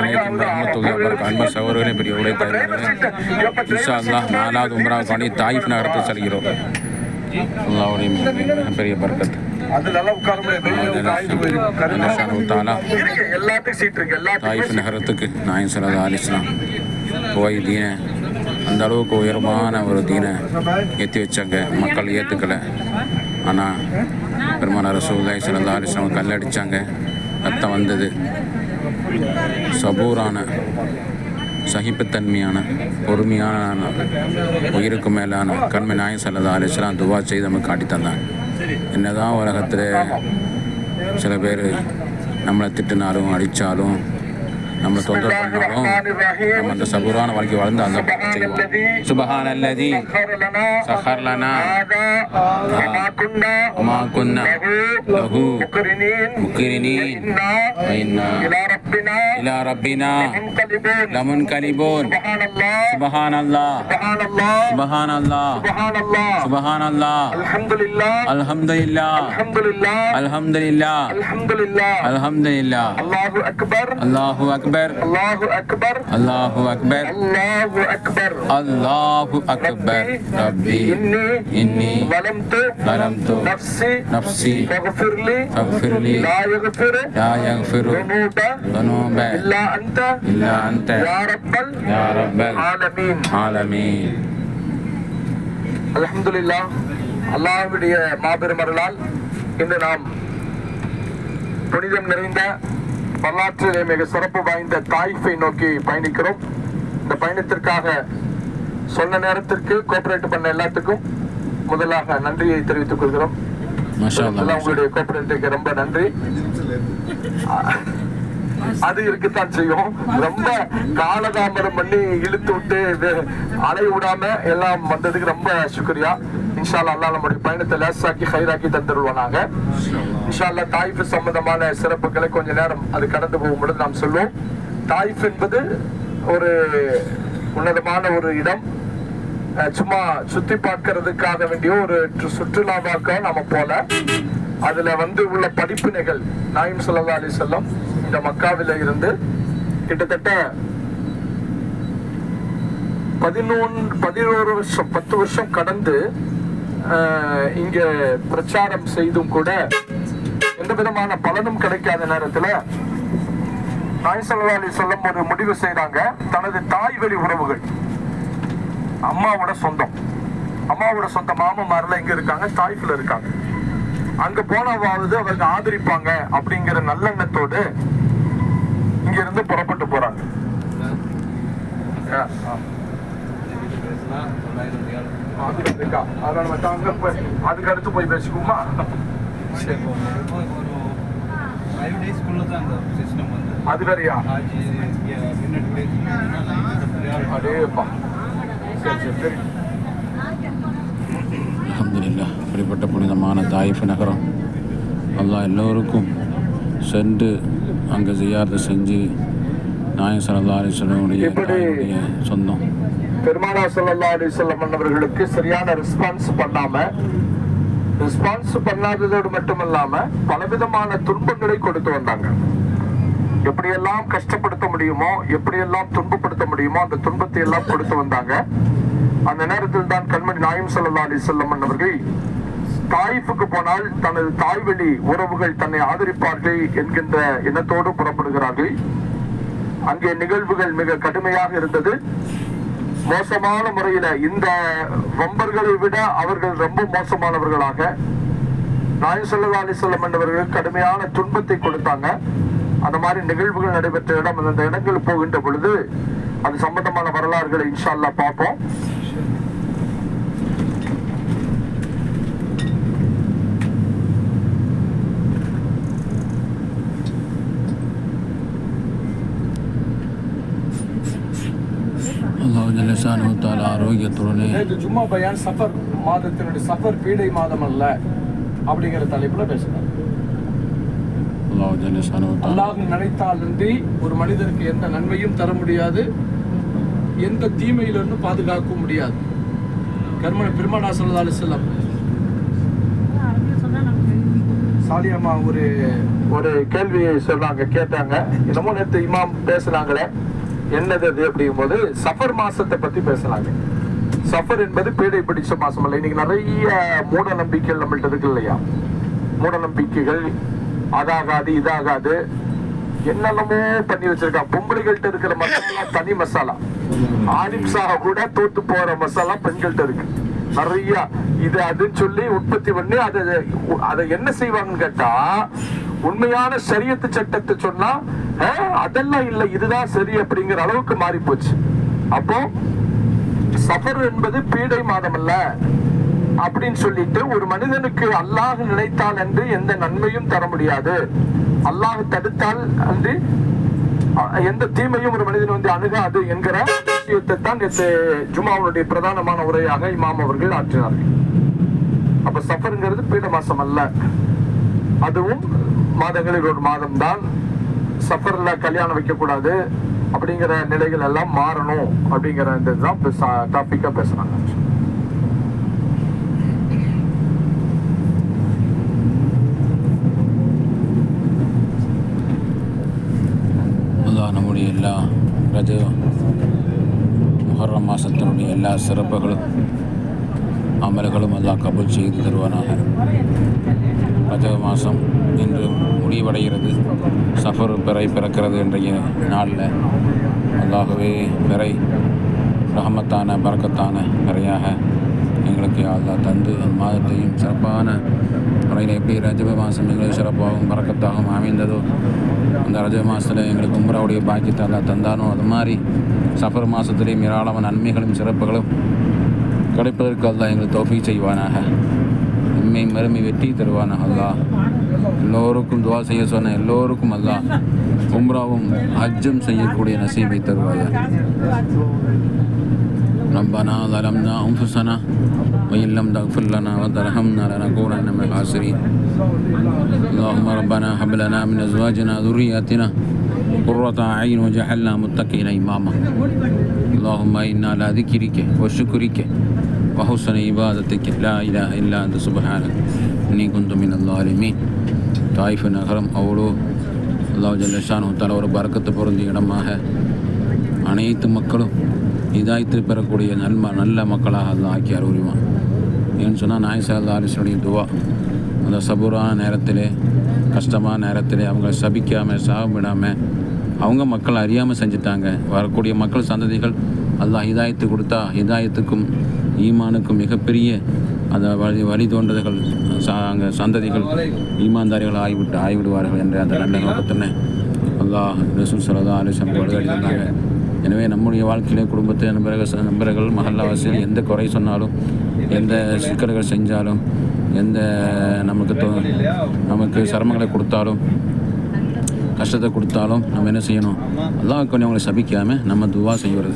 அலைக்கும் வரமத்துல்லாஹி வபரகாத்துஹு அன்பு சகோதரர்களே பெரிய தருகிறது இன்ஷா அல்லாஹ் நாலாவது உம்ராவுக்காண்டி தாயிஃப் நகரத்தை செல்கிறோம். மிகப்பெரிய இருக்கு. தாயிஃப் நகரத்துக்கு நாயம் சல்லா அலிஸ்லாம் போய் தீனை அந்த அளவுக்கு உயரமான ஒரு தீனை ஏற்றி வச்சாங்க. மக்கள் ஏற்றுக்கலை ஆனால் பெருமான ரசூல்லாய் சல்லா அலிஸ்லாம் கல்லடிச்சாங்க. ரத்தம் வந்தது. சபூரான சகிப்புத்தன்மையான பொறுமையான உயிருக்கு மேலான கண்மை நாயம் செல்லதா அலிஸ்லாம் துவா செய்து நமக்கு காட்டி தந்தாங்க என்னதான் உலகத்தில் சில பேர் நம்மளை திட்டினாலும் அடித்தாலும் நம்மளை தொந்தரவு பண்ணாலும் நம்ம அந்த சபூரான வாழ்க்கை வளர்ந்து அந்த செய்வோம் சுபஹான் அல்லதி சஹர் லனா மா குன்னா லஹு வைன்னா ربنا. إلى ربنا. منقلبون لمنقلبون سبحان الله. سبحان الله. سبحان الله. سبحان الله. سبحان الله. الحمد لله الحمد لله الحمد لله الحمد لله الحمد لله الحمد لله الله أكبر. الله أكبر. الله أكبر. الله أكبر. الله أكبر. الله أكبر. ربي إني ظلمت ظلمت نفسي. نفسي. فاغفر لي. فاغفر لي. لا يغفر لا يغفر ذنوب. ذنوب إلا أنت إلا أنت يا رب يا رب العالمين العالمين அல்ஹம்துலில்லா அல்லாஹ்வுடைய மாபெரும் அருளால் இன்று நாம் புனிதம் நிறைந்த வரலாற்றிலே மிக சிறப்பு வாய்ந்த தாய்ஃபை நோக்கி பயணிக்கிறோம் இந்த பயணத்திற்காக சொன்ன நேரத்திற்கு கோஆபரேட் பண்ண எல்லாத்துக்கும் முதலாக நன்றியை தெரிவித்துக் கொள்கிறோம் ما شاء الله முதல்ல உங்களுடைய கோஆபரேட்டுக்கு ரொம்ப நன்றி அது இருக்குத்தான் செய்யும். ரொம்ப காலதாமதம் பண்ணி இழுத்து விட்டு அலை அலைய விடாம எல்லாம் வந்ததுக்கு ரொம்ப சுக்ரியா. நம்முடைய பயணத்தை லேசாக்கி ஹைராக்கி தந்துருவானாங்க சம்பந்தமான சிறப்புகளை கொஞ்ச நேரம் அது கடந்து போகும்பொழுது நாம் சொல்லுவோம் தாய்ஃப் என்பது ஒரு உன்னதமான ஒரு இடம். சும்மா சுத்தி பார்க்கறதுக்காக வேண்டிய ஒரு சுற்றுலாவாக்க நம்ம போல. அதுல வந்து உள்ள படிப்பினைகள் நாயும் சல்லா அலி செல்லம் இந்த மக்காவில இருந்து கிட்டத்தட்ட பதினொன்று பதினோரு வருஷம் பத்து வருஷம் கடந்து இங்க பிரச்சாரம் செய்தும் கூட எந்த விதமான பலனும் கிடைக்காத நேரத்துல நாய் சல்லா செல்லம் ஒரு முடிவு செய்யறாங்க தனது தாய் வழி உறவுகள். அம்மாவோட சொந்தம். அம்மாவோட சொந்த மாமன்மாரெல்லாம் எங்க இருக்காங்க தாய்ஃப்ல இருக்காங்க. அங்க போனவாவது அவங்க ஆதரிப்பாங்க அப்படிங்கிற நல்லெண்ணத்தோடு இங்க இருந்து புறப்பட்டு போறாங்க. அதுக்கு அடுத்து போய் பேசிக்குமா அது வேறையா? அடேப்பா. சரி சரி சரி. அப்படிப்பட்ட புனிதமான தாயிஃப் நகரம். அல்லாஹ் எல்லோருக்கும் சென்று அங்கே ஜியாரத்தை செஞ்சு நாயம் சல்லா அலிஸ்வனுடைய எப்படி? சொந்தம். பெருமானா சல்லா அலிசல்லம் அவர்களுக்கு சரியான ரெஸ்பான்ஸ் பண்ணாம ரெஸ்பான்ஸ் பண்ணாததோடு மட்டுமல்லாம பலவிதமான துன்பங்களை கொடுத்து வந்தாங்க. எப்படியெல்லாம் கஷ்டப்படுத்த முடியுமோ எப்படியெல்லாம் துன்பப்படுத்த முடியுமோ அந்த துன்பத்தை எல்லாம் கொடுத்து வந்தாங்க. அந்த நேரத்தில் தான் கண்மணி நாயம் சல்லா அலிசல்லம் அவர்கள் தாயிஃபுக்கு போனால் தனது தாய்வழி உறவுகள் தன்னை ஆதரிப்பார்கள் என்கின்ற எண்ணத்தோடு புறப்படுகிறார்கள். அங்கே நிகழ்வுகள் மிக கடுமையாக இருந்தது. மோசமான முறையில இந்த வம்பர்களை விட அவர்கள் ரொம்ப மோசமானவர்களாக. நாயம் சல்லா அலிசல்லம் என்பவர்கள் கடுமையான துன்பத்தை கொடுத்தாங்க. அந்த மாதிரி நிகழ்வுகள் நடைபெற்ற இடம் அந்த இடங்கள் போகின்ற பொழுது அது சம்பந்தமான வரலாறுகளை இன்ஷால்லா பார்ப்போம். ஜல்லஷானு தாலா ஆரோக்கியத்துடனே. ஜும்மா பயான் சஃபர் மாதத்தினுடைய சஃபர் பீடை மாதம் அல்ல அப்படிங்கிற தலைப்புல பேசுறாங்க அல்லாஹ் ஜல்லஷானு தாலா அல்லாஹ் நினைத்தாலின்றி ஒரு மனிதருக்கு எந்த நன்மையும் தர முடியாது எந்த தீமையிலிருந்து பாதுகாக்கவும் முடியாது. கர்மன பெருமானா சல்லா அலிஸ்லாம் சாலியம்மா ஒரு ஒரு கேள்வி சொன்னாங்க கேட்டாங்க. என்னமோ நேற்று இமாம் பேசுனாங்களே. என்னது அது அப்படிங்கும்போது சஃபர் மாசத்தை பத்தி பேசுனாங்க சஃபர் என்பது பீடை பிடிச்ச மாசம் அல்ல. இன்னைக்கு நிறைய மூட நம்பிக்கைகள் நம்மள்ட்ட இருக்கு இல்லையா? மூட நம்பிக்கைகள் அதாகாது இதாகாது. என்னென்னமோ பண்ணி வச்சிருக்கா. பொம்பளைகள்ட்ட இருக்கிற மசாலா தனி மசாலா. ஆலிம்சாக கூட தோத்து போற மசாலா பெண்கள்ட்ட இருக்கு. நிறைய. இது அதுன்னு சொல்லி உற்பத்தி பண்ணி அதை அதை என்ன செய்வாங்கன்னு கேட்டா உண்மையான சரியத்து சட்டத்தை சொன்னா "அஹ், அதெல்லாம் இல்லை இதுதான் சரி அப்படிங்கிற அளவுக்கு மாறி போச்சு அப்போ சஃபர் என்பது பீடை மாதம் அல்ல அப்படின்னு சொல்லிட்டு ஒரு மனிதனுக்கு அல்லாஹ் நினைத்தால் என்று எந்த நன்மையும் தர முடியாது. அல்லாஹ் தடுத்தால் அன்று அஹ், எந்த தீமையும் ஒரு மனிதன் வந்து அணுகாது என்கிற விஷயத்தை தான் நேற்று ஜுமாவுடைய பிரதானமான உரையாக இமாம் அவர்கள் ஆற்றினார்கள். அப்ப சஃபருங்கிறது பீட மாசம் அல்ல. அதுவும் மாதங்களில் ஒரு மாதம் தான் சஃபர்ல கல்யாணம் வைக்கக்கூடாது அப்படிங்கிற நிலைகள் எல்லாம் மாறணும் அப்படிங்கிற இந்த இதுதான் டாபிக்கா பேசுகிறாங்க அல்லாஹ் நம்முடைய எல்லா ரஜ முஹர்ரம் மாதத்தினுடைய எல்லா சிறப்புகளும் அமல்களும் எல்லாம் கபூல் செய்து தருவானாக. ரஜக மாதம் இன்று முடிவடைகிறது. சஃபர் பிறை பிறக்கிறது இன்றைய நாளில். அல்லாகவே பிறை ரஹமத்தான பறக்கத்தான பிறையாக எங்களுக்கு அல்லா தந்து. அந்த மாதத்தையும் சிறப்பான முறையில் எப்படி ரஜப மாதம் எங்களுக்கு சிறப்பாகவும் பறக்கத்தாகவும் அமைந்ததோ அந்த ரஜப மாதத்தில் எங்களுக்கு உம்ராவுடைய பாக்கியத்தை அல்லா தந்தானோ அது மாதிரி சஃபர் மாதத்திலேயும் ஏராளமான நன்மைகளும் சிறப்புகளும் கிடைப்பதற்கு அல்லா எங்களுக்கு தோஃபி செய்வானாக. உண்மை மறுமை வெற்றி தருவானாக அல்லாஹ் எல்லோருக்கும் துவா செய்ய சொன்ன எல்லோருக்கும் அல்லாஹ் உம்ராவும் ஹஜ்ஜும் செய்யக்கூடிய நசீபை தருவாயா ربنا ظلمنا أنفسنا وإن لم تغفر لنا وترحمنا لنكونن من الخاسرين اللهم ربنا هب لنا من أزواجنا ذرياتنا قرة أعين وجعلنا متقين إماما اللهم إنا على ذكرك وشكرك وحسن عبادتك لا إله إلا أنت سبحانك إني كنت من الظالمين தாய்ஃப் நகரம் அவ்வளோ அல்லாஹ் ஜல்லஷானு தலை ஒரு பறக்கத்து பொருந்திய இடமாக அனைத்து மக்களும் இதாய்த்து பெறக்கூடிய நன்ம நல்ல மக்களாக அல்லாஹ் ஆக்கி அருள்வான் ஏன்னு சொன்னால் நாயசா அல்லா அலிஸ்வனுடைய துவா அந்த சபூரான நேரத்திலே கஷ்டமான நேரத்திலே அவங்க சபிக்காமல் சாபம் விடாமல் அவங்க மக்கள் அறியாமல் செஞ்சுட்டாங்க வரக்கூடிய மக்கள் சந்ததிகள் அல்லாஹ் ஹிதாயத்து கொடுத்தா ஹிதாயத்துக்கும் ஈமானுக்கும் மிகப்பெரிய அந்த வழி வழி தோன்றதுகள் அங்கே சந்ததிகள் ஈமான்தாரிகள் ஆகிவிட்டு ஆகிவிடுவார்கள் என்ற அந்த நல்ல நோக்கத்தின அல்லாஹ் ரசூல் சலதா அலிசம் வழிகாட்டியிருந்தாங்க எனவே நம்முடைய வாழ்க்கையிலே குடும்பத்தை நண்பர்கள் நண்பர்கள் மகல்லாவாசியில் எந்த குறை சொன்னாலும் எந்த சிக்கல்கள் செஞ்சாலும் எந்த நமக்கு தோ- நமக்கு சிரமங்களை கொடுத்தாலும் கஷ்டத்தை கொடுத்தாலும் நம்ம என்ன செய்யணும்? அல்லாஹ் கொஞ்சம் அவங்களை சபிக்காமல் நம்ம துவா செய்வது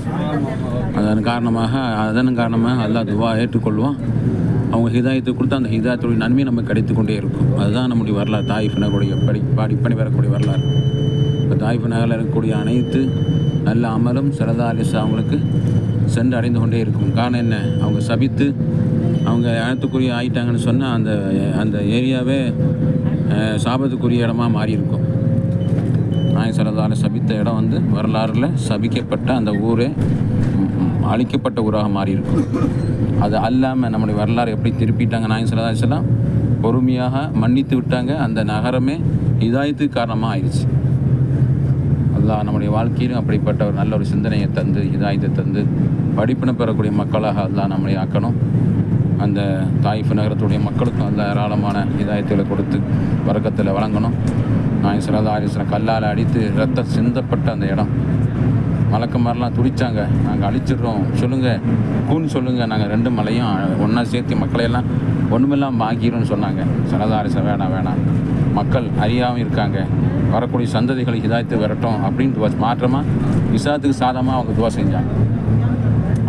அதன் காரணமாக அதன் காரணமாக அல்லாஹ் துவா ஏற்றுக்கொள்வான். அவங்க ஹிதாயத்தை கொடுத்து அந்த ஹிதாயத்துடைய நன்மை நமக்கு கிடைத்து கொண்டே இருக்கும். அதுதான் நம்முடைய வரலாறு. தாயிஃப் நகருடைய படி பாடி பண்ணி வரக்கூடிய வரலாறு. இப்போ தாயிஃப் நகரில் இருக்கக்கூடிய அனைத்து நல்ல அமலும் சரதா அலிசா அவங்களுக்கு சென்று அடைந்து கொண்டே இருக்கும். காரணம் என்ன? அவங்க சபித்து அவங்க அனைத்துக்குரிய ஆயிட்டாங்கன்னு சொன்னால் அந்த அந்த ஏரியாவே சாபத்துக்குரிய இடமா மாறியிருக்கும். இருக்கும் நாயக் சபித்த இடம் வந்து வரலாறுல சபிக்கப்பட்ட அந்த ஊரே அழிக்கப்பட்ட ஊராக மாறியிருக்கும் அது அல்லாமல் நம்முடைய வரலாறு எப்படி திருப்பிட்டாங்க நாயக் சரதாசலாம் பொறுமையாக மன்னித்து விட்டாங்க. அந்த நகரமே இதாயத்துக்கு காரணமாக ஆயிடுச்சு. அல்லாஹ் நம்முடைய வாழ்க்கையிலும் அப்படிப்பட்ட ஒரு நல்ல ஒரு சிந்தனையை தந்து இதாயத்தை தந்து படிப்பினை பெறக்கூடிய மக்களாக அல்லாஹ் நம்மளை ஆக்கணும். அந்த தாயிஃப் நகரத்துடைய மக்களுக்கும் அந்த ஏராளமான இதாயத்துகளை கொடுத்து வரக்கத்தில் வழங்கணும். நான் சிலதா ஆரிசனை கல்லால் அடித்து ரத்தம் சிந்தப்பட்ட அந்த இடம். மலக்க மாதிரிலாம் துடிச்சாங்க. நாங்கள் அழிச்சிடுறோம். சொல்லுங்கள் கூன்னு சொல்லுங்கள் நாங்கள் ரெண்டு மலையும் ஒன்றா சேர்த்து மக்களையெல்லாம் ஒன்றுமெல்லாம் ஆக்கிடும்னு சொன்னாங்க. சனதாரிச வேணாம் வேணாம். மக்கள் அறியாமல் இருக்காங்க. வரக்கூடிய சந்ததிகளை இதாய்த்து வரட்டும் அப்படின்னு துவா மாற்றமாக விசாத்துக்கு சாதமாக அவங்க துவா செஞ்சாங்க.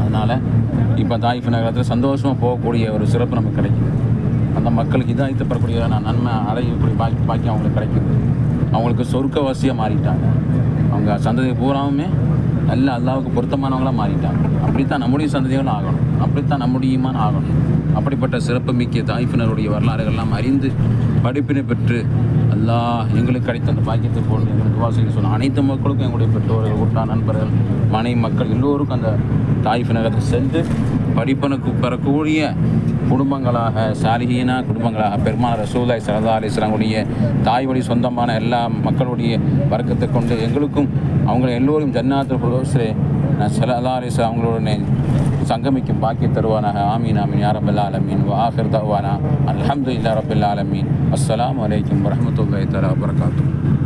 அதனால் இப்போ தாயிஃப் நகரத்தில் சந்தோஷமாக போகக்கூடிய ஒரு சிறப்பு நமக்கு கிடைக்குது. அந்த மக்களுக்கு இதாய்த்து பெறக்கூடிய நன்மை அடையக்கூடிய பாக்கி பாக்கி அவங்களுக்கு கிடைக்குது. அவங்களுக்கு சொர்க்கவாசியாக மாறிட்டாங்க. அவங்க சந்ததி பூராவுமே நல்ல அல்லாவுக்கு பொருத்தமானவங்களாக மாறிட்டாங்க. அப்படித்தான் நம்முடைய சந்ததிகளும் ஆகணும். அப்படித்தான் நம்முடைய ஈமான் ஆகணும். அப்படிப்பட்ட சிறப்புமிக்க தாய்ப்பினருடைய வரலாறுகள்லாம் அறிந்து படிப்பினை பெற்று அல்லாஹ் எங்களுக்கு கிடைத்த அந்த பாக்கியத்தை போட்டு எங்களுக்கு வாசிக்க சொன்ன அனைத்து மக்களுக்கும் எங்களுடைய பெற்றோர்கள் உற்றார் நண்பர்கள் மனைவி மக்கள் எல்லோருக்கும் அந்த தாய்ப்பினகத்தை சென்று படிப்பனுக்கு பெறக்கூடிய குடும்பங்களாக சாலிஹீனா குடும்பங்களாக பெருமான ரசூலாய் சரதா அலிஸ்லாமுடைய தாய் வழி சொந்தமான எல்லா மக்களுடைய வர்க்கத்தை கொண்டு எங்களுக்கும் அவங்க எல்லோரும் ஜன்னாத்து புரோஸ்ரே சலதா அலிஸ்லாம் அவங்களுடனே சங்கமிக்கும் பாக்கி தருவானாக. ஆமீன் ஆமீன். யா ரப்பல் ஆலமீன். வ தவானா. அலமது இல்லா ரபுல்லா ஆலமீன். அஸ்லாம் வலைக்கம் வரமத்துல்லாய் தலா வபரகாத்துஹு.